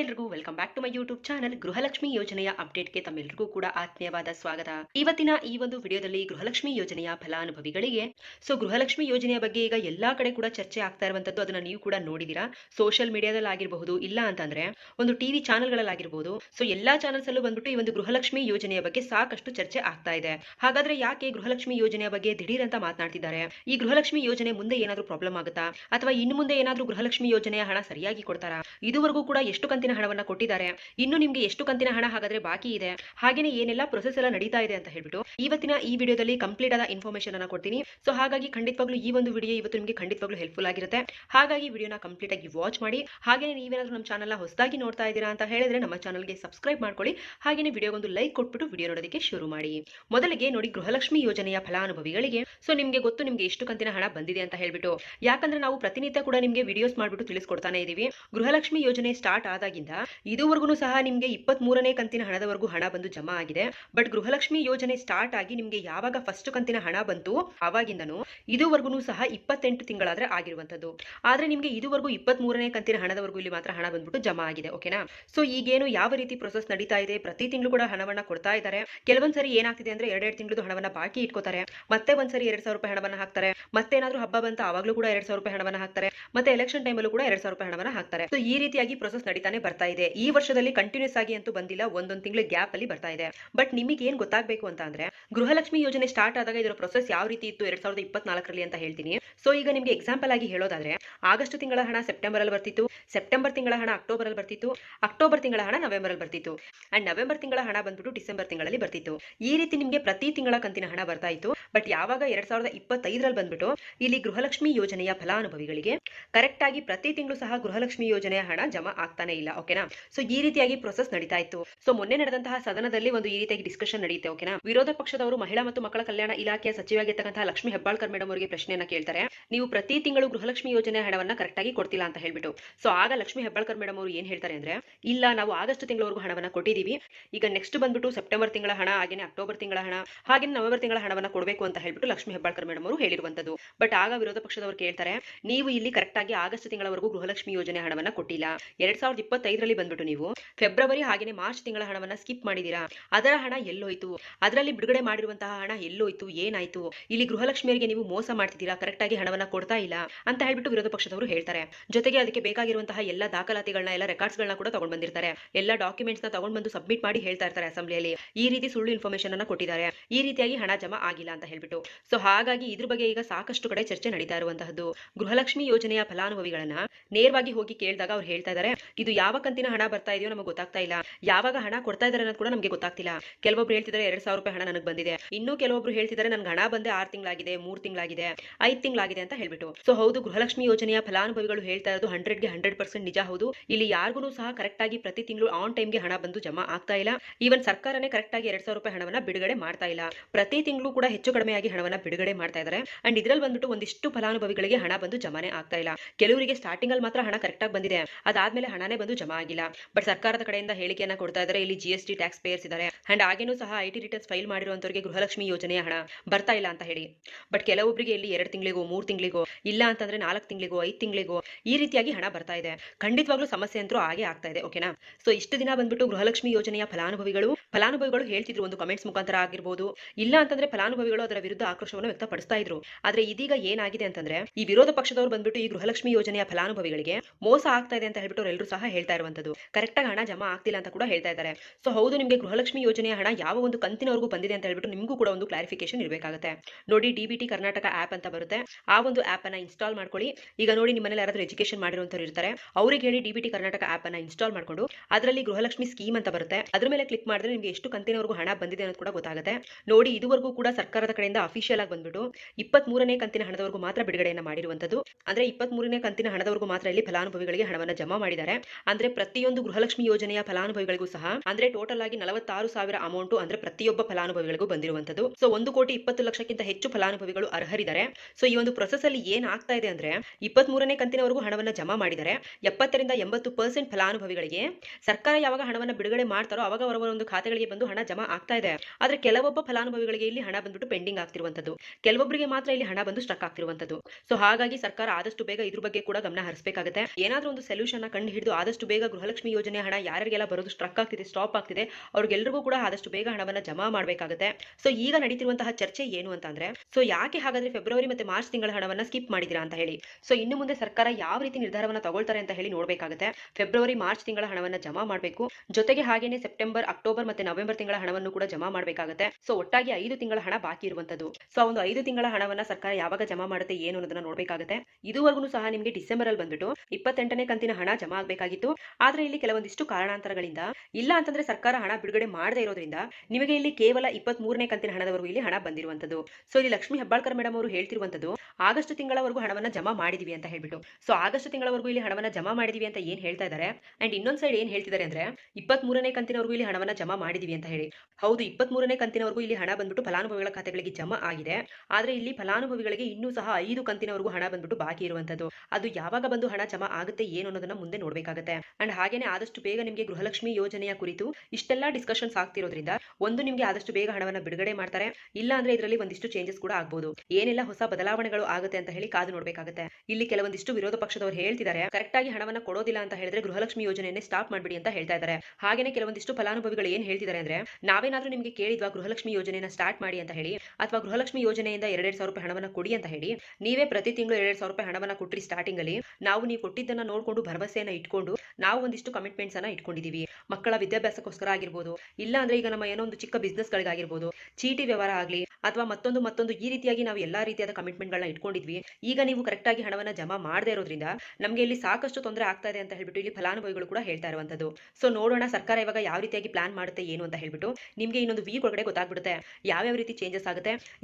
ಎಲ್ರಿಗೂ. Welcome back to my YouTube channel Gruhalakshmi ಯೋಜನೆಯ ಅಪ್ಡೇಟ್ಗೆ ತಮ್ಮೆಲ್ಲರಿಗೂ ಕೂಡ ಆತ್ಮೀಯವಾದ ಸ್ವಾಗತ. ಇವತ್ತಿನ ಈ ಒಂದು ವಿಡಿಯೋದಲ್ಲಿ ಗೃಹಲಕ್ಷ್ಮಿ ಯೋಜನೆಯ ಫಲಾನುಭವಿಗಳಿಗೆ ಸೊ ಗೃಹಲಕ್ಷ್ಮಿ ಯೋಜನೆಯ ಬಗ್ಗೆ ಈಗ ಎಲ್ಲಾ ಕಡೆ ಕೂಡ ಚರ್ಚೆ ಆಗ್ತಾ ಇರುವಂತದ್ದು ಅದನ್ನ ನೀವು ಕೂಡ ನೋಡಿದೀರಾ. ಸೋಷಿಯಲ್ ಮೀಡಿಯಾದಲ್ಲಿ ಆಗಿರಬಹುದು ಇಲ್ಲ ಅಂತಂದ್ರೆ ಒಂದು ಟಿವಿ ಚಾನೆಲ್ಗಳಲ್ಲಾಗಿರ್ಬೋದು ಸೊ ಎಲ್ಲಾ ಚಾನೆಲ್ಸ್ ಅಲ್ಲೂ ಬಂದ್ಬಿಟ್ಟು ಈ ಒಂದು ಗೃಹಲಕ್ಷ್ಮಿ ಯೋಜನೆಯ ಬಗ್ಗೆ ಸಾಕಷ್ಟು ಚರ್ಚೆ ಆಗ್ತಾ ಇದೆ. ಹಾಗಾದ್ರೆ ಯಾಕೆ ಗೃಹಲಕ್ಷ್ಮಿ ಯೋಜನೆಯ ಬಗ್ಗೆ ದಿಢೀರ್ ಅಂತ ಮಾತನಾಡ್ತಿದ್ದಾರೆ? ಈ ಗೃಹಲಕ್ಷ್ಮಿ ಯೋಜನೆ ಮುಂದೆ ಏನಾದ್ರೂ ಪ್ರಾಬ್ಲಮ್ ಆಗುತ್ತಾ? ಅಥವಾ ಇನ್ನು ಮುಂದೆ ಏನಾದ್ರೂ ಗೃಹಲಕ್ಷ್ಮಿ ಯೋಜನೆಯ ಹಣ ಸರಿಯಾಗಿ ಕೊಡ್ತಾರಾ? ಇದುವರೆಗೂ ಕೂಡ ಎಷ್ಟು ಕಂತಿನ ಹಣವನ್ನ ಕೊಟ್ಟಿದ್ದಾರೆ. ಇನ್ನು ನಿಮ್ಗೆ ಎಷ್ಟು ಕಂತಿನ ಹಣ ಹಾಗಾದ್ರೆ ಬಾಕಿ ಇದೆ? ಹಾಗೇನೆ ಏನೆಲ್ಲ ಪ್ರೊಸೆಸ್ ಎಲ್ಲ ನಡೀತಾ ಇದೆ ಅಂತ ಹೇಳ್ಬಿಟ್ಟು ಇವತ್ತಿನ ಈ ವಿಡಿಯೋದಲ್ಲಿ ಕಂಪ್ಲೀಟ್ ಆದ ಇನ್ಫಾರ್ಮೇಶನ್ ಅನ್ನ ಕೊಡ್ತೀನಿ. ಸೊ ಹಾಗಾಗಿ ಖಂಡಿತವಾಗ್ಲೂ ಈ ಒಂದು ವಿಡಿಯೋ ಇವತ್ತು ನಿಮಗೆ ಖಂಡಿತವಾಗ್ಲೂ ಹೆಲ್ಪ್ಫುಲ್ ಆಗಿರುತ್ತೆ. ಹಾಗಾಗಿ ವಿಡಿಯೋನ ಕಂಪ್ಲೀಟ್ ಆಗಿ ವಾಚ್ ಮಾಡಿ. ಹಾಗೇನೆ ನೀವೇನಾದ್ರೂ ನಮ್ಮ ಚಾನಲ್ನ ಹೊಸದಾಗಿ ನೋಡ್ತಾ ಇದ್ದೀರಾ ಅಂತ ಹೇಳಿದ್ರೆ ನಮ್ಮ ಚಾನಲ್ಗೆ ಸಬ್ಸ್ಕ್ರೈಬ್ ಮಾಡ್ಕೊಳ್ಳಿ. ಹಾಗೇನೆ ವಿಡಿಯೋಗೊಂದು ಲೈಕ್ ಕೊಟ್ಬಿಟ್ಟು ವಿಡಿಯೋ ನೋಡೋದಕ್ಕೆ ಶುರು ಮಾಡಿ. ಮೊದಲಿಗೆ ನೋಡಿ ಗೃಹಲಕ್ಷ್ಮಿ ಯೋಜನೆಯ ಫಲಾನುಭವಿಗಳಿಗೆ. ಸೊ ನಿಮಗೆ ಗೊತ್ತು ನಿಮಗೆ ಎಷ್ಟು ಕಂತಿನ ಹಣ ಬಂದಿದೆ ಅಂತ ಹೇಳ್ಬಿಟ್ಟು. ಯಾಕಂದ್ರೆ ನಾವು ಪ್ರತಿನಿತ್ಯ ಕೂಡ ನಿಮಗೆ ವಿಡಿಯೋಸ್ ಮಾಡ್ಬಿಟ್ಟು ತಿಳಿಸ್ಕೊಡ್ತಾನೆ ಇದೀವಿ. ಗೃಹಲಕ್ಷ್ಮಿ ಯೋಜನೆ ಸ್ಟಾರ್ಟ್ ಆದಾಗಿಂದ ಇದುವರೆಗೂ ಸಹ ನಿಮಗೆ ಇಪ್ಪತ್ತ್ ಮೂರನೇ ಕಂತಿನ ಹಣದವರೆಗೂ ಹಣ ಬಂದು ಜಮಾ ಆಗಿದೆ. ಬಟ್ ಗೃಹಲಕ್ಷ್ಮಿ ಯೋಜನೆ ಸ್ಟಾರ್ಟ್ ಆಗಿ ನಿಮಗೆ ಯಾವಾಗ ಫಸ್ಟ್ ಕಂತಿನ ಹಣ ಬಂತು, ಅವಾಗಿಂದನು ಇದುವರೆಗೂ ಸಹ ಇಪ್ಪತ್ತೆಂಟು ತಿಂಗಳಾದ್ರೆ ಆಗಿರುವಂತದ್ದು ಆದ್ರೆ ನಿಮಗೆ ಇದುವರೆಗೂ ಇಪ್ಪತ್ತ್ ಮೂರನೇ ಕಂತಿನ ಹಣದವರೆಗೂ ಇಲ್ಲಿ ಮಾತ್ರ ಹಣ ಬಂದ್ಬಿಟ್ಟು ಜಮಾ ಆಗಿದೆ ಓಕೆನಾ ಸೊ ಈಗೇನು ಯಾವ ರೀತಿ ಪ್ರೊಸೆಸ್ ನಡೀತಾ ಇದೆ? ಪ್ರತಿ ತಿಂಗಳು ಕೂಡ ಹಣವನ್ನ ಕೊಡ್ತಾ ಇದ್ದಾರೆ. ಕೆಲವೊಂದ್ಸರಿ ಏನಾಗ್ತಿದೆ ಅಂದ್ರೆ ಎರಡೆರಡು ತಿಂಗಳು ಹಣವನ್ನ ಬಾಕಿ ಇಟ್ಕೋತಾರೆ. ಮತ್ತೆ ಒಂದ್ಸರಿ ಎರಡ್ ಸಾವಿರ ರೂಪಾಯಿ ಹಣವನ್ನ ಹಾಕ್ತಾರೆ. ಮತ್ತೆ ಏನಾದ್ರೂ ಹಬ್ಬ ಬಂತ ಆವಾಗಲೂ ಕೂಡ ಎರಡ್ ಸಾವಿರ ರೂಪಾಯಿ ಹಣವನ್ನ ಹಾಕ್ತಾರೆ. ಮತ್ತೆ ಎಲೆಕ್ಷನ್ ಟೈಮಲ್ಲೂ ಕೂಡ ಎರಡ್ ಸಾವಿರ ರೂಪಾಯಿ ಹಣವನ್ನ ಹಾಕ್ತಾರೆ. ಸೊ ಈ ರೀತಿಯಾಗಿ ಪ್ರೊಸೆಸ್ ನಡೀತಾನೆ ಬರ್ತಾ ಇದೆ. ಈ ವರ್ಷದಲ್ಲಿ ಕಂಟಿನ್ಯೂಸ್ ಆಗಿ ಅಂತೂ ಬಂದಿಲ್ಲ. ಒಂದೊಂದು ತಿಂಗಳ ಗ್ಯಾಪ್ ಅಲ್ಲಿ ಬರ್ತಾ ಇದೆ. ಬಟ್ ನಿಮಗೆ ಏನ್ ಗೊತ್ತಾಗಬೇಕು ಅಂತ ಅಂದ್ರೆ, ಗೃಹಲಕ್ಷ್ಮಿ ಯೋಜನೆ ಸ್ಟಾರ್ಟ್ ಆದಾಗ ಇದರ ಪ್ರೊಸೆಸ್ ಯಾವ ರೀತಿ ಇತ್ತು? ಎರಡ್ ಸಾವಿರದ ಇಪ್ಪತ್ನಾಲ್ಕರಲ್ಲಿ ಅಂತ ಹೇಳ್ತೀನಿ. ಸೊ ಈಗ ನಿಮಗೆ ಎಕ್ಸಾಂಪಲ್ ಆಗಿ ಹೇಳೋದಾದ್ರೆ, ಆಗಸ್ಟ್ ತಿಂಗಳ ಹಣ ಸೆಪ್ಟೆಂಬರ್ ಅಲ್ಲಿ ಬರ್ತಿತ್ತು. ಸೆಪ್ಟೆಂಬರ್ ತಿಂಗಳ ಹಣ ಅಕ್ಟೋಬರ್ ಅಲ್ಲಿ ಬರ್ತಿತ್ತು. ಅಕ್ಟೋಬರ್ ತಿಂಗಳ ಹಣ ನವೆಂಬರ್ ಅಲ್ಲಿ ಬರ್ತಿತ್ತು. ಅಂಡ್ ನವೆಂಬರ್ ತಿಂಗಳ ಹಣ ಬಂದ್ಬಿಟ್ಟು ಡಿಸೆಂಬರ್ ತಿಂಗಳಲ್ಲಿ ಬರ್ತಿತ್ತು. ಈ ರೀತಿ ನಿಮಗೆ ಪ್ರತಿ ತಿಂಗಳ ಕಂತಿನ ಹಣ ಬರ್ತಾ ಇತ್ತು. ಬಟ್ ಯಾವಾಗ ಎರಡ್ ಸಾವಿರದ ಇಪ್ಪತ್ತೈದರಲ್ಲಿ ಬಂದ್ಬಿಟ್ಟು ಇಲ್ಲಿ ಗೃಹಲಕ್ಷ್ಮಿ ಯೋಜನೆಯ ಫಲಾನುಭವಿಗಳಿಗೆ ಕರೆಕ್ಟ್ ಆಗಿ ಪ್ರತಿ ತಿಂಗಳು ಸಹ ಗೃಹಲಕ್ಷ್ಮಿ ಯೋಜನೆಯ ಹಣ ಜಮಾ ಆಗ್ತಾನೆ ಇಲ್ಲ ಓಕೆನಾ ಸೊ ಈ ರೀತಿಯಾಗಿ ಪ್ರೊಸೆಸ್ ನಡೀತಾ ಇತ್ತು. ಸೊ ಮೊನ್ನೆ ನಡೆದಂತಹ ಸದನದಲ್ಲಿ ಒಂದು ಈ ರೀತಿಯಾಗಿ ಡಿಸ್ಕಷನ್ ನಡೆಯುತ್ತೆ ಓಕೆನಾ ವಿರೋಧ ಪಕ್ಷದವರು ಮಹಿಳಾ ಮತ್ತು ಮಕ್ಕಳ ಕಲ್ಯಾಣ ಇಲಾಖೆಯ ಸಚಿವಾಗಿರ್ತಕ್ಕಂತಹ ಲಕ್ಷ್ಮಿ ಹೆಬ್ಬಾಳ್ಕರ್ ಮೇಡಮ್ ಅವರಿಗೆ ಪ್ರಶ್ನೆಯನ್ನ ಕೇಳ್ತಾರೆ. ನೀವು ಪ್ರತಿ ತಿಂಗಳು ಗೃಹಲಕ್ಷ್ಮಿ ಯೋಜನೆ ಹಣವನ್ನ ಕರೆಕ್ಟ್ ಆಗಿ ಕೊಡ್ತಿಲ್ಲ ಅಂತ ಹೇಳ್ಬಿಟ್ಟು. ಸೊ ಆಗ ಲಕ್ಷ್ಮಿ ಹೆಬ್ಬಾಳ್ಕರ್ ಮೇಡಮ್ ಅವರು ಏನ್ ಹೇಳ್ತಾರೆ ಅಂದ್ರೆ, ಇಲ್ಲ, ನಾವು ಆಗಸ್ಟ್ ತಿಂಗಳವರೆಗೂ ಹಣವನ್ನ ಕೊಟ್ಟಿದೀವಿ. ಈಗ ನೆಕ್ಸ್ಟ್ ಬಂದ್ಬಿಟ್ಟು ಸೆಪ್ಟೆಂಬರ್ ತಿಂಗಳ ಹಣ ಹಾಗೆ ಅಕ್ಟೋಬರ್ ತಿಂಗಳ ಹಣ ಹಾಗೆ ನವೆಂಬರ್ ತಿಂಗಳ ಹಣವನ್ನ ಕೊಡಬೇಕು. ಅಂತ ಹೇಳ್ಬಿಟ್ಟು ಲಕ್ಷ್ಮಿ ಹೆಬ್ಬಾಳ್ಕರ್ ಮೇಡಮ್ ಅವರು ಹೇಳಿರುವಂತದ್ದು. ಬಟ್ ಆಗ ವಿರೋಧ ಪಕ್ಷದವರು ಕೇಳ್ತಾರೆ, ನೀವು ಇಲ್ಲಿ ಕರೆಕ್ಟ್ ಆಗಿ ಆಗಸ್ಟ್ ತಿಂಗಳವರೆಗೂ ಗೃಹಲಕ್ಷ್ಮಿ ಯೋಜನೆ ಹಣವನ್ನ ಕೊಟ್ಟಿಲ್ಲ. ಎರಡ್ ಸಾವಿರದ ಇಪ್ಪತ್ತೈದರಲ್ಲಿ ಬಂದ್ಬಿಟ್ಟು ನೀವು ಫೆಬ್ರವರಿ ಹಾಗೆ ಮಾರ್ಚ್ ತಿಂಗಳ ಹಣವನ್ನ ಸ್ಕಿಪ್ ಮಾಡಿದೀರಾ ಅದರ ಹಣ ಎಲ್ಲೋಯ್ತು? ಅದರಲ್ಲಿ ಬಿಡುಗಡೆ ಮಾಡಿರುವಂತಹ ಹಣ ಎಲ್ಲೋಯ್ತು? ಏನಾಯ್ತು? ಇಲ್ಲಿ ಗೃಹಲಕ್ಷ್ಮಿಯರಿಗೆ ನೀವು ಮೋಸ ಮಾಡ್ತಿದ್ದೀರಾ? ಕರೆಕ್ಟ್ ಆಗಿ ಹಣವನ್ನ ಕೊಡ್ತಾ ಇಲ್ಲ? ಅಂತ ಹೇಳ್ಬಿಟ್ಟು ವಿರೋಧ ಪಕ್ಷದವರು ಹೇಳ್ತಾರೆ. ಜೊತೆಗೆ ಅದಕ್ಕೆ ಬೇಕಾಗಿರುವಂತಹ ಎಲ್ಲ ದಾಖಲಾತಿಗಳನ್ನ, ಎಲ್ಲ ರೆಕಾರ್ಡ್ಸ್ ಗಳನ್ನ ಕೂಡ ತಗೊಂಡ್ ಬಂದಿರ್ತಾರೆ. ಎಲ್ಲ ಡಾಕ್ಯುಮೆಂಟ್ಸ್ನ ತಗೊಂಡ್ ಬಂದು ಸಬ್ಮಿಟ್ ಮಾಡಿ ಹೇಳ್ತಾ ಇರ್ತಾರೆ ಅಸೆಂಬ್ಲಿಯಲ್ಲಿ. ಈ ರೀತಿ ಸುಳ್ಳು ಇನ್ಫಾರ್ಮೇಶನ್ ಅನ್ನ ಕೊಟ್ಟಿದ್ದಾರೆ. ಈ ರೀತಿಯಾಗಿ ಹಣ ಜಮಾ ಆಗಿಲ್ಲ ಅಂತ ಹೇಳ್ಬಿಟ್ಟು. ಸೊ ಹಾಗಾಗಿ ಇದ್ರ ಬಗ್ಗೆ ಈಗ ಸಾಕಷ್ಟು ಕಡೆ ಚರ್ಚೆ ನಡೀತಾ ಇರುವಂತಹದ್ದು. ಗೃಹಲಕ್ಷ್ಮಿ ಯೋಜನೆಯ ಫಲಾನುಭವಿಗಳನ್ನ ನೇರವಾಗಿ ಹೋಗಿ ಕೇಳಿದಾಗ ಅವ್ರು ಹೇಳ್ತಾ ಇದ್ದಾರೆ ಇದು ಯಾವ ಕಂತಿನ ಹಣ ಬರ್ತಾ ಇದೆಯೋ ನಮಗೆ ಗೊತ್ತಾಗ್ತಾ ಇಲ್ಲ. ಯಾವಾಗ ಹಣ ಕೊಡ್ತಾ ಇದಾರೆ ಅನ್ನೋದು ಕೂಡ ನಮಗೆ ಗೊತ್ತಾಗ್ತಿಲ್ಲ. ಕೆಲವೊಬ್ರು ಹೇಳ್ತಿದ್ದಾರೆ ಎರಡ್ ಸಾವಿರ ರೂಪಾಯಿ ಹಣ ನನಗೆ ಬಂದಿದೆ. ಇನ್ನು ಕೆಲವೊಬ್ರು ಹೇಳ್ತಿದ್ದಾರೆ ನನ್ಗೆ ಹಣ ಬಂದೆ ಆರು ತಿಂಗಳಾಗಿದೆ, ಮೂರು ತಿಂಗಳಾಗಿದೆ, ಐದು ತಿಂಗಳಾಗಿದೆ ಅಂತ ಹೇಳ್ಬಿಟ್ಟು. ಸೊ ಹೌದು, ಗೃಹಲಕ್ಷ್ಮಿ ಯೋಜನೆಯ ಫಲಾನುಭವಿಗಳು ಹೇಳ್ತಾ ಇರೋದು ಹಂಡ್ರೆಡ್ಗೆ ಹಂಡ್ರೆಡ್ ಪರ್ಸೆಂಟ್ ನಿಜ ಹೌದು. ಇಲ್ಲಿ ಯಾರಿಗೂ ಸಹ ಕರೆಕ್ಟ್ ಆಗಿ ಪ್ರತಿ ತಿಂಗಳು ಆನ್ ಟೈಮ್ಗೆ ಹಣ ಬಂದು ಜಮಾ ಆಗ್ತಾ ಇಲ್ಲ. ಈವನ್ ಸರ್ಕಾರನೇ ಕರೆಕ್ಟ್ ಆಗಿ ಎರಡ್ ಸಾವಿರ ರೂಪಾಯಿ ಹಣವನ್ನ ಬಿಡುಗಡೆ ಮಾಡ್ತಾ ಇಲ್ಲ. ಪ್ರತಿ ತಿಂಗಳು ಕೂಡ ಹೆಚ್ಚು ಕಡಿಮೆಯಾಗಿ ಹಣವನ್ನ ಬಿಡುಗಡೆ ಮಾಡ್ತಾ ಇದ್ದಾರೆ ಅಂಡ್ ಇದ್ರಲ್ಲಿ ಬಂದ್ಬಿಟ್ಟು ಒಂದಿಷ್ಟು ಫಲಾನುಭವಿಗಳಿಗೆ ಹಣ ಬಂದು ಜಮಾನೆ ಆಗ್ತಾ ಇಲ್ಲ. ಕೆಲವರಿಗೆ ಸ್ಟಾರ್ಟಿಂಗ್ ಅಲ್ಲಿ ಮಾತ್ರ ಹಣ ಕರೆಕ್ಟ್ ಆಗಿ ಬಂದಿದೆ. ಅದಾದ್ಮೇಲೆ ಹಣನೇ ಬಂದು ಜಮಾ ಆಗಿಲ್ಲ. ಬಟ್ ಸರ್ಕಾರದ ಕಡೆಯಿಂದ ಹೇಳಿಕೆಯನ್ನ ಕೊಡ್ತಾ ಇದ್ದಾರೆ ಇಲ್ಲಿ G S T tax payers ಇದ್ದಾರೆ ಅಂಡ್ ಹಾಗೇನೂ ಸಹ ಐ ಟಿ ರಿಟರ್ನ್ಸ್ ಫೈಲ್ ಮಾಡಿರುವಂತವರಿಗೆ ಗೃಹಲಕ್ಷ್ಮಿ ಯೋಜನೆಯ ಹಣ ಬರ್ತಾ ಇಲ್ಲ ಅಂತ ಹೇಳಿ. ಬಟ್ ಕೆಲವೊಬ್ಬರಿಗೆ ಇಲ್ಲಿ ಎರಡು ತಿಂಗಳಿಗೋ, ಮೂರು ತಿಂಗಳಿಗೋ, ಇಲ್ಲ ಅಂತಂದ್ರೆ ನಾಲ್ಕು ತಿಂಗಳಿಗೂ, ಐದು ತಿಂಗಳಿಗೋ ಈ ರೀತಿಯಾಗಿ ಹಣ ಬರ್ತಾ ಇದೆ. ಖಂಡಿತವಾಗ್ಲೂ ಸಮಸ್ಯೆ ಅಂತರೂ ಹಾಗೆ ಆಗ್ತಾ ಇದೆ. ಓಕೆನಾ ಸೊ ಇಷ್ಟು ದಿನ ಬಂದ್ಬಿಟ್ಟು ಗೃಹಲಕ್ಷ್ಮಿ ಯೋಜನೆಯ ಫಲಾನುಭವಿಗಳು ಫಲಾನುಭವಿಗಳು ಹೇಳ್ತಿದ್ರು ಒಂದು ಕಮೆಂಟ್ಸ್ ಮುಖಾಂತರ ಆಗಿರ್ಬೋದು. ಇಲ್ಲ ಅಂತಂದ್ರೆ ಫಲಾನುಭವಿಗಳು ಅದರ ವಿರುದ್ಧ ಆಕ್ರೋಶವನ್ನು ವ್ಯಕ್ತಪಡಿಸ್ತಾ ಇದ್ರು. ಆದ್ರೆ ಇದೀಗ ಏನಾಗಿದೆ ಅಂತಂದ್ರೆ, ಈ ವಿರೋಧ ಪಕ್ಷದವರು ಬಂದ್ಬಿಟ್ಟು ಈ ಗೃಹಲಕ್ಷ್ಮಿ ಯೋಜನೆಯ ಫಲಾನುಭವಿಗಳಿಗೆ ಮೋಸ ಆಗ್ತಾ ಇದೆ ಅಂತ ಹೇಳ್ಬಿಟ್ಟು ಎಲ್ಲರೂ ಸಹ ಹೇಳ್ತಾ ಇರುವಂತದ್ದು ಕರೆಕ್ಟ್ ಆಗಿ ಹಣ ಜಮಾ ಆಗ್ತಿಲ್ಲ ಅಂತ ಕೂಡ ಹೇಳ್ತಾ ಇದ್ದಾರೆ. ಸೊ ಹೌದು, ನಿಮಗೆ ಗೃಹಲಕ್ಷ್ಮಿ ಯೋಜನೆಯ ಹಣ ಯಾವ ಒಂದು ಕಂತಿನವರೆಗೂ ಬಂದಿದೆ ಅಂತ ಹೇಳ್ಬಿಟ್ಟು ನಿಮಗೂ ಕೂಡ ಒಂದು ಕ್ಲಾರಿಫಿಕೇಶನ್ ಇರಬೇಕಾಗುತ್ತೆ. ನೋಡಿ ಡಿಬಿಟಿ ಕರ್ನಾಟಕ ಆಪ್ ಅಂತ ಬರುತ್ತೆ. ಆ ಒಂದು ಆಪ್ ಅನ್ನ ಇನ್ಸ್ಟಾಲ್ ಮಾಡ್ಕೊಳ್ಳಿ. ಈಗ ನೋಡಿ, ನಿಮ್ಮನೇಲಿ ಯಾರಾದ್ರೂ ಎಜುಕೇಶನ್ ಮಾಡಿರುವಂತವ್ರು ಇರ್ತಾರೆ. ಅವ್ರಿಗೆ ಹೇಳಿ ಡಿಬಿಟಿ ಕರ್ನಾಟಕ ಆಪ್ ಅನ್ನ ಇನ್ಸ್ಟಾಲ್ ಮಾಡ್ಕೊಂಡು, ಅದರಲ್ಲಿ ಗೃಹಲಕ್ಷ್ಮಿ ಸ್ಕೀಮ್ ಅಂತ ಬರುತ್ತೆ. ಅದ್ರ ಮೇಲೆ ಕ್ಲಿಕ್ ಮಾಡಿದ್ರೆ ನಿಮಗೆ ಎಷ್ಟು ಕಂತಿನವರೆಗೂ ಹಣ ಬಂದಿದೆ ಅನ್ನೋದು ಕೂಡ ಗೊತ್ತಾಗುತ್ತೆ. ನೋಡಿ, ಇದುವರೆಗೂ ಕೂಡ ಸರ್ಕಾರದ ಕಡೆಯಿಂದ ಅಫಿಷಿಯಲ್ ಆಗಿ ಬಂದ್ಬಿಟ್ಟು ಇಪ್ಪತ್ತ್ ಮೂರನೇ ಕಂತಿನ ಹಣದವರೆಗೂ ಮಾತ್ರ ಬಿಡುಗಡೆಯನ್ನ ಮಾಡಿರುವಂತದ್ದು. ಅಂದ್ರೆ ಇಪ್ಪತ್ತ್ ಮೂರನೇ ಕಂತಿನ ಹಣದವರೆಗೂ ಮಾತ್ರ ಇಲ್ಲಿ ಫಲಾನುಭವಿಗಳಿಗೆ ಹಣವನ್ನ ಜಮಾ ಮಾಡಿದ್ದಾರೆ. ಅಂದ್ರೆ ಪ್ರತಿಯೊಂದು ಗೃಹಲಕ್ಷ್ಮಿ ಯೋಜನೆಯ ಫಲಾನುಭವಿಗಳಿಗೂ ಸಹ, ಅಂದ್ರೆ ಟೋಟಲ್ ಆಗಿ ನಲವತ್ತಾರು ಸಾವಿರ ಅಮೌಂಟ್ ಅಂದ್ರೆ ಪ್ರತಿಯೊಬ್ಬ ಫಲಾನುಭವಿಗಳಿಗೂ ಬಂದಿರುವಂತದ್ದು. ಸೊ ಒಂದು ಕೋಟಿ ಇಪ್ಪತ್ತು ಲಕ್ಷಕ್ಕಿಂತ ಹೆಚ್ಚು ಫಲಾನುಭವಿಗಳು ಅರ್ಹರಿದ್ದಾರೆ. ಸೊ ಈ ಒಂದು ಪ್ರೊಸೆಸ್ ಅಲ್ಲಿ ಏನ್ ಆಗ್ತಾ ಇದೆ ಅಂದ್ರೆ ಇಪ್ಪತ್ತ್ ಮೂರನೇ ಕಂತಿನವರೆಗೂ ಹಣವನ್ನ ಜಮಾ ಮಾಡಿದ್ದಾರೆ. ಎಪ್ಪತ್ತರಿಂದ ಎಂಬತ್ತು ಪರ್ಸೆಂಟ್ ಫಲಾನುಭವಿಗಳಿಗೆ ಸರ್ಕಾರ ಯಾವಾಗ ಹಣವನ್ನ ಬಿಡುಗಡೆ ಮಾಡ್ತಾರೋ ಅವಾಗ ಅವರ ಒಂದು ಖಾತೆಗಳಿಗೆ ಬಂದು ಹಣ ಜಮಾ ಆಗ್ತಾ ಇದೆ. ಆದ್ರೆ ಕೆಲವೊಬ್ಬ ಫಲಾನುಭವಿಗಳಿಗೆ ಇಲ್ಲಿ ಹಣ ಬಂದ್ಬಿಟ್ಟು ಪೆಂಡಿಂಗ್ ಪೆಂಡಿಂಗ್ ಆಗ್ತಿರುವಂತದ್ದು ಕೆಲವೊಬ್ಬರಿಗೆ ಮಾತ್ರ ಇಲ್ಲಿ ಹಣ ಬಂದು ಸ್ಟಕ್ ಆಗ್ತಿರುವಂತದ್ದು ಸೊ ಹಾಗಾಗಿ ಸರ್ಕಾರ ಆದಷ್ಟು ಬೇಗ ಇದ್ರ ಬಗ್ಗೆ ಕೂಡ ಗಮನ ಹರಿಸಬೇಕಾಗುತ್ತೆ. ಏನಾದ್ರೂ ಒಂದು ಸೊಲ್ಯೂಷನ್ ಕಂಡು ಹಿಡಿದು ಆದಷ್ಟು ಬೇಗ ಗೃಹಲಕ್ಷ್ಮಿ ಯೋಜನೆ ಹಣ ಯಾರಿಗೆಲ್ಲ ಬರೋದು ಸ್ಟ್ರಕ್ ಆಗ್ತಿದೆ ಸ್ಟಾಪ್ ಆಗ್ತಿದೆ ಅವ್ರಿಗೆಲ್ಲರಿಗೂ ಕೂಡ ಆದಷ್ಟು ಬೇಗ ಹಣವನ್ನ ಜಮಾ ಮಾಡಬೇಕಾಗುತ್ತೆ. ಸೊ ಈಗ ನಡೀತಿರುವಂತಹ ಚರ್ಚೆ ಏನು ಅಂತಂದ್ರೆ ಸೊ ಯಾಕೆ ಹಾಗಾದ್ರೆ ಫೆಬ್ರವರಿ ಮತ್ತೆ ಮಾರ್ಚ್ ತಿಂಗಳ ಹಣವನ್ನ ಸ್ಕಿಪ್ ಮಾಡಿದಿರಾ ಅಂತ ಹೇಳಿ. ಸೊ ಇನ್ನು ಮುಂದೆ ಸರ್ಕಾರ ಯಾವ ರೀತಿ ನಿರ್ಧಾರವನ್ನ ತಗೊಳ್ತಾರೆ ಅಂತ ಹೇಳಿ ನೋಡಬೇಕಾಗುತ್ತೆ. ಫೆಬ್ರವರಿ ಮಾರ್ಚ್ ತಿಂಗಳ ಹಣವನ್ನ ಜಮಾ ಮಾಡಬೇಕು. ಜೊತೆಗೆ ಹಾಗೇನೆ ಸೆಪ್ಟೆಂಬರ್ ಅಕ್ಟೋಬರ್ ಮತ್ತೆ ನವೆಂಬರ್ ತಿಂಗಳ ಹಣವನ್ನು ಕೂಡ ಜಮಾ ಮಾಡಬೇಕಾಗುತ್ತೆ. ಸೊ ಒಟ್ಟಾಗಿ ಐದು ತಿಂಗಳ ಹಣ ಬಾಕಿ ಇರುವಂತದ್ದು. ಸೊ ಒಂದು ಐದು ತಿಂಗಳ ಹಣವನ್ನ ಸರ್ಕಾರ ಯಾವಾಗ ಜಮಾ ಮಾಡುತ್ತೆ, ಏನು ಅನ್ನೋದನ್ನ ನೋಡಬೇಕಾಗುತ್ತೆ. ಇದುವರೆಗೂ ಸಹ ನಿಮಗೆ ಡಿಸೆಂಬರ್ ಅಲ್ಲಿ ಬಂದ್ಬಿಟ್ಟು ಇಪ್ಪತ್ತೆಂಟನೇ ಕಂತಿನ ಹಣ ಜಮಾ ಆಗಬೇಕಾಗಿತ್ತು. ಆದ್ರೆ ಇಲ್ಲಿ ಕೆಲವೊಂದಿಷ್ಟು ಕಾರಣಾಂತರಗಳಿಂದ ಇಲ್ಲ ಅಂತಂದ್ರೆ ಸರ್ಕಾರ ಹಣ ಬಿಡುಗಡೆ ಮಾಡದೇ ಇರೋದ್ರಿಂದ ನಿಮಗೆ ಇಲ್ಲಿ ಕೇವಲ ಇಪ್ಪತ್ತ್ ಮೂರನೇ ಕಂತಿನ ಹಣದವರೆಗೂ ಇಲ್ಲಿ ಹಣ ಬಂದಿರುವಂತದ್ದು. ಸೊ ಇಲ್ಲಿ ಲಕ್ಷ್ಮಿ ಹೆಬ್ಬಾಳ್ಕರ್ ಮೇಡಮ್ ಅವರು ಹೇಳ್ತಿರುವಂತದ್ದು, ಆಗಸ್ಟ್ ತಿಂಗಳವರೆಗೂ ಹಣವನ್ನ ಜಮಾ ಮಾಡಿದೀವಿ ಅಂತ ಹೇಳ್ಬಿಟ್ಟು. ಸೊ ಆಗಸ್ಟ್ ತಿಂಗಳವರೆಗೂ ಇಲ್ಲಿ ಹಣವನ್ನ ಜಮಾ ಮಾಡಿದೀವಿ ಅಂತ ಏನ್ ಹೇಳ್ತಾ ಇದ್ದಾರೆ ಅಂಡ್ ಇನ್ನೊಂದ್ ಸೈಡ್ ಏನ್ ಹೇಳ್ತಿದ್ದಾರೆ ಅಂದ್ರೆ ಇಪ್ಪತ್ತ್ ಮೂರನೇ ಕಂತಿನವರೆಗೂ ಇಲ್ಲಿ ಹಣವನ್ನ ಜಮಾ ಮಾಡಿದೀವಿ ಅಂತ ಹೇಳಿ. ಹೌದು ಇಪ್ಪತ್ತ್ ಮೂರನೇ ಕಂತಿನವರೆಗೂ ಇಲ್ಲಿ ಹಣ ಬಂದ್ಬಿಟ್ಟು ಫಲಾನುಭವಿಗಳ ಖಾತೆಗಳಿಗೆ ಜಮಾ ಆಗಿದೆ. ಆದ್ರೆ ಇಲ್ಲಿ ಫಲಾನುಭವಿಗಳಿಗೆ ಇನ್ನೂ ಸಹ ಐದು ಕಂತಿನವರೆಗೂ ಹಣ ಬಂದ್ಬಿಟ್ಟು ಬಾಕಿ ಇರುವಂತದ್ದು. ಅದು ಯಾವಾಗ ಬಂದು ಹಣ ಜಮಾ ಆಗುತ್ತೆ ಏನು ಅನ್ನೋದನ್ನ ಮುಂದೆ ನೋಡಬೇಕಾಗುತ್ತೆ. ಅಂಡ್ ಹಾಗೇನೆ ಆದಷ್ಟು ಬೇಗ ನಿಮಗೆ ಗೃಹಲಕ್ಷ್ಮಿ ಯೋಜನೆಯ ಕುರಿತು ಇಷ್ಟೆಲ್ಲ ಡಿಸ್ಕಷನ್ಸ್ ಆಗ್ತಿರೋದ್ರಿಂದ ಒಂದು ನಿಮಗೆ ಆದಷ್ಟು ಬೇಗ ಹಣವನ್ನ ಬಿಡುಗಡೆ ಮಾಡ್ತಾರೆ. ಇಲ್ಲ ಅಂದ್ರೆ ಇದರಲ್ಲಿ ಒಂದಿಷ್ಟು ಚೇಂಜಸ್ ಕೂಡ ಆಗ್ಬಹುದು ಏನೆಲ್ಲ ಹೊಸ ಬದಲಾವಣೆಗಳು ಆಗುತ್ತೆ ಅಂತ ಹೇಳಿ ಕಾದು ನೋಡಬೇಕಾಗುತ್ತೆ. ಇಲ್ಲಿ ಕೆಲವೊಂದಿಷ್ಟು ವಿರೋಧ ಪಕ್ಷದವರು ಹೇಳ್ತಿದ್ದಾರೆ. ಕರೆಕ್ಟ್ ಆಗಿ ಹಣವನ್ನ ಕೊಡೋದಿಲ್ಲ ಅಂತ ಹೇಳಿದ್ರೆ ಗೃಹಲಕ್ಷ್ಮಿ ಯೋಜನೆಯನ್ನೇ ಸ್ಟಾಪ್ ಮಾಡ್ಬಿಡಿ ಅಂತ ಹೇಳ್ತಾ ಇದ್ದಾರೆ. ಹಾಗೇನೆ ಕೆಲವೊಂದಿಷ್ಟು ಫಲಾನುಭವಿಗಳು ಏನ್ ಹೇಳ್ತಿದ್ದಾರೆ ಅಂದ್ರೆ ನಾವೇನಾದ್ರೂ ನಿಮಗೆ ಕೇಳಿದ್ವಾ ಗೃಹಲಕ್ಷ್ಮಿ ಯೋಜನೆಯನ್ನ ಸ್ಟಾರ್ಟ್ ಮಾಡಿ ಅಂತ ಹೇಳಿ ಅಥವಾ ಗೃಹಲಕ್ಷ್ಮಿ ಯೋಜನೆಯಿಂದ ಎರಡೆರಡು ಸಾವಿರ ರೂಪಾಯಿ ಹಣವನ್ನ ಕೊಡಿ ಅಂತ ಹೇಳಿ, ನೀವೇ ಪ್ರತಿ ತಿಂಗಳು ಎರಡ್ ಸಾವಿರ ರೂಪಾಯಿ ಹಣವನ್ನ ಕೊಟ್ರಿ ಸ್ಟಾರ್ಟಿಂಗ್ ಅಲ್ಲಿ. ನಾವು ನೀವು ಕೊಟ್ಟಿದ್ದನ್ನ ನೋಡ್ಕೊಂಡು ಭರವಸೆಯನ್ನ ಇಟ್ಕೊಂಡು, ನಾವು ಒಂದಿಷ್ಟು ಕಮಿಟ್ಮೆಂಟ್ಸ್ ಅನ್ನ ಇಟ್ಕೊಂಡಿದೀವಿ. ಮಕ್ಕಳ ವಿದ್ಯಾಭ್ಯಾಸಕ್ಕೋಸ್ಕರ ಆಗಿರ್ಬೋದು, ಇಲ್ಲ ಅಂದ್ರೆ ಈಗ ನಮ್ಮ ಏನೋ ಒಂದು ಚಿಕ್ಕ ಬಿಸ್ನೆಸ್ ಗಳಿಗಾಗಿರ್ಬೋದು, ಚೀಟಿ ವ್ಯವಹಾರ ಆಗಲಿ ಅಥವಾ ಮತ್ತೊಂದು ಮತ್ತೊಂದು ಈ ರೀತಿಯಾಗಿ ನಾವು ಎಲ್ಲಾ ರೀತಿಯಾದ ಕಮಿಟ್ಮೆಂಟ್ ಗಳನ್ನ ಇಟ್ಕೊಂಡಿದ್ವಿ. ಈಗ ನೀವು ಕರೆಕ್ಟ್ ಆಗಿ ಹಣವನ್ನ ಜಮಾ ಮಾಡದೇ ಇರೋದ್ರಿಂದ ನಮಗೆ ಇಲ್ಲಿ ಸಾಕಷ್ಟು ತೊಂದರೆ ಆಗ್ತಾ ಇದೆ ಅಂತ ಹೇಳ್ಬಿಟ್ಟು ಇಲ್ಲಿ ಫಲಾನುಭವಿಗಳು ಕೂಡ ಹೇಳ್ತಾ ಇರುವಂತದ್ದು. ಸೊ ನೋಡೋಣ, ಸರ್ಕಾರ ಇವಾಗ ಯಾವ ರೀತಿಯಾಗಿ ಪ್ಲಾನ್ ಮಾಡುತ್ತೆ ಏನು ಅಂತ ಹೇಳ್ಬಿಟ್ಟು, ನಿಮಗೆ ಇನ್ನೊಂದು ವೀಕ್ ಒಳಗಡೆ ಗೊತ್ತಾಗ್ಬಿಡುತ್ತೆ. ಯಾವ್ಯಾವ ರೀತಿ ಚೇಂಜಸ್ ಆಗುತ್ತೆ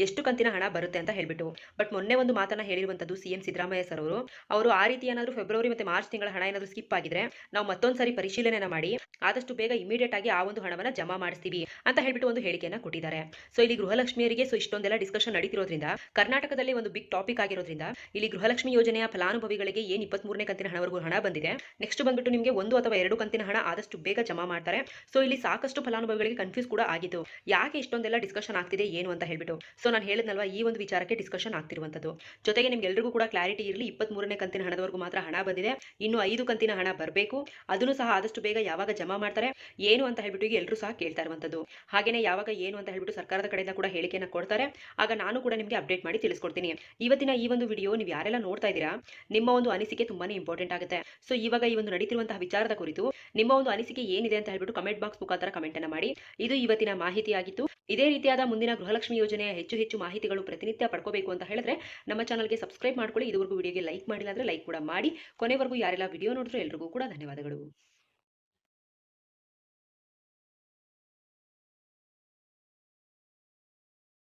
ಎಷ್ಟು ಕಂತಿನ ಹಣ ಬರುತ್ತೆ ಅಂತ ಹೇಳ್ಬಿಟ್ಟು. ಬಟ್ ಮೊನ್ನೆ ಒಂದು ಮಾತನ್ನ ಹೇಳಿರುವಂತದ್ದು ಸಿಎಂ ಸಿದ್ದರಾಮಯ್ಯ ಸರ್ ಅವರು. ಅವರು ಆ ರೀತಿ ಏನಾದರೂ ಫೆಬ್ರವರಿ ಮತ್ತೆ ಮಾರ್ಚ್ ತಿಂಗಳ ಹಣ ಏನಾದರೂ ಸ್ಕಿಪ್ ಆಗಿದ್ರೆ ನಾವು ಮತ್ತೊಂದ್ಸರಿ ಪರಿಶೀಲನೆ ಮಾಡಿ ಆದಷ್ಟು ಬೇಗ ಇಮಿಡಿಯೇಟ್ ಆಗಿ ಆ ಒಂದು ಹಣವನ್ನ ಜಮಾ ಮಾಡಿಸ್ತೀವಿ ಅಂತ ಹೇಳ್ಬಿಟ್ಟು ಒಂದು ಹೇಳಿಕೆಯನ್ನ ಕೊಟ್ಟಿದ್ದಾರೆ. ಸೊ ಇಲ್ಲಿ ಗೃಹಲಕ್ಷ್ಮಿಯರಿಗೆ ಸೊ ಇಷ್ಟೊಂದೆಲ್ಲ ಡಿಸ್ಕಷನ್ ನಡೀತಿರೋದ್ರಿಂದ, ಕರ್ನಾಟಕದಲ್ಲಿ ಒಂದು ಬಿಗ್ ಟಾಪಿಕ್ ಆಗಿರೋದ್ರಿಂದ ಇಲ್ಲಿ ಗೃಹಲಕ್ಷ್ಮಿ ಯೋಜನೆಯ ಫಲಾನುಭವಿಗಳಿಗೆ ಏನ್ ಇಪ್ಪತ್ತ್ ಮೂರನೇ ಕಂತಿನ ಹಣವರೆಗೂ ಹಣ ಬಂದಿದೆ. ನೆಕ್ಸ್ಟ್ ಬಂದ್ಬಿಟ್ಟು ನಿಮಗೆ ಒಂದು ಅಥವಾ ಎರಡು ಕಂತಿನ ಹಣ ಆದಷ್ಟು ಬೇಗ ಜಮಾ ಮಾಡ್ತಾರೆ. ಸೊ ಇಲ್ಲಿ ಸಾಕಷ್ಟು ಫಲಾನುಭವಿಗಳಿಗೆ ಕನ್ಫ್ಯೂಸ್ ಕೂಡ ಆಗಿತ್ತು ಯಾಕೆ ಇಷ್ಟೊಂದೆಲ್ಲ ಡಿಸ್ಕಷನ್ ಆಗ್ತಿದೆ ಏನು ಅಂತ ಹೇಳ್ಬಿಟ್ಟು ಸೊ ನಾನು ಹೇಳಿದ್ನಲ್ವಾ, ಈ ಒಂದು ವಿಚಾರಕ್ಕೆ ಡಿಸ್ಕಷನ್ ಆಗ್ತಿರುವಂತದ್ದು. ಜೊತೆಗೆ ನಿಮ್ಗೆಲ್ರಿಗೂ ಕೂಡ ಕ್ಲಾರಿಟಿ ಇರಲಿ ಇಪ್ಪತ್ತ್ ಮೂರನೇ ಕಂತಿನ ಹಣದವರೆಗೂ ಮಾತ್ರ ಹಣ ಬಂದಿದೆ. ಇನ್ನು ಐದು ಕಂತಿನ ಹಣ ಬರಬೇಕು. ಅದನ್ನು ಸಹ ಆದಷ್ಟು ಬೇಗ ಯಾವಾಗ ಜಮಾ ಮಾಡ್ತಾರೆ, ಏನು ಅಂತ ಹೇಳ್ಬಿಟ್ಟು ಎಲ್ಲರೂ ಸಹ ಕೇಳ್ತಾ ಇರುವಂಥದ್ದು ಹಾಗೆಯೇ ಯಾವಾಗ ಏನು ಅಂತ ಹೇಳ್ಬಿಟ್ಟು ಸರ್ಕಾರದ ಕಡೆಯಿಂದ ಕೂಡ ಹೇಳಿಕೆಯನ್ನು ಕೊಡ್ತಾರೆ. ಆಗ ನಾನು ಕೂಡ ನಿಮಗೆ ಅಪ್ಡೇಟ್ ಮಾಡಿ ತಿಳಿಸ್ಕೊಡ್ತೀನಿ. ಇವತ್ತಿನ ಈ ಒಂದು ವಿಡಿಯೋ ನೀವು ಯಾರೆಲ್ಲ ನೋಡ್ತಾ ಇದ್ದೀರಾ, ನಿಮ್ಮ ಒಂದು ಅನಿಸಿಕೆ ತುಂಬಾನೇ ಇಂಪಾರ್ಟೆಂಟ್ ಆಗುತ್ತೆ. ಸೊ ಇವಾಗ ಈ ಒಂದು ನಡೀತಿರುವಂತಹ ವಿಚಾರದ ಕುರಿತು ನಿಮ್ಮ ಒಂದು ಅನಿಸಿಕೆ ಏನಿದೆ ಅಂತ ಹೇಳ್ಬಿಟ್ಟು ಕಮೆಂಟ್ ಬಾಕ್ಸ್ ಮುಖಾಂತರ ಕಮೆಂಟ್ ಅನ್ನ ಮಾಡಿ. ಇದು ಇವತ್ತಿನ ಮಾಹಿತಿ ಆಗಿತ್ತು ಇದೇ ರೀತಿಯಾದ ಮುಂದಿನ ಗೃಹಲಕ್ಷ್ಮಿ ಯೋಜನೆಯ ಹೆಚ್ಚು ಹೆಚ್ಚು ಮಾಹಿತಿಗಳು ಪ್ರತಿನಿತ್ಯ ಪಡ್ಕೋಬೇಕು ಅಂತ ಹೇಳಿದ್ರೆ ನಮ್ಮ ಚಾನಲ್ಗೆ ಸಬ್ಸ್ಕ್ರೈಬ್ ಮಾಡ್ಕೊಳ್ಳಿ. ಇದುವರೆಗೂ ವಿಡಿಯೋಗೆ ಲೈಕ್ ಮಾಡಿಲ್ಲ ಅಂದರೆ ಲೈಕ್ ಕೂಡ ಮಾಡಿ. ಕೊನೆವರೆಗೂ ಯಾರೆಲ್ಲ ವಿಡಿಯೋ ನೋಡಿದ್ರು ಎಲ್ರಿಗೂ ಕೂಡ ಧನ್ಯವಾದಗಳು.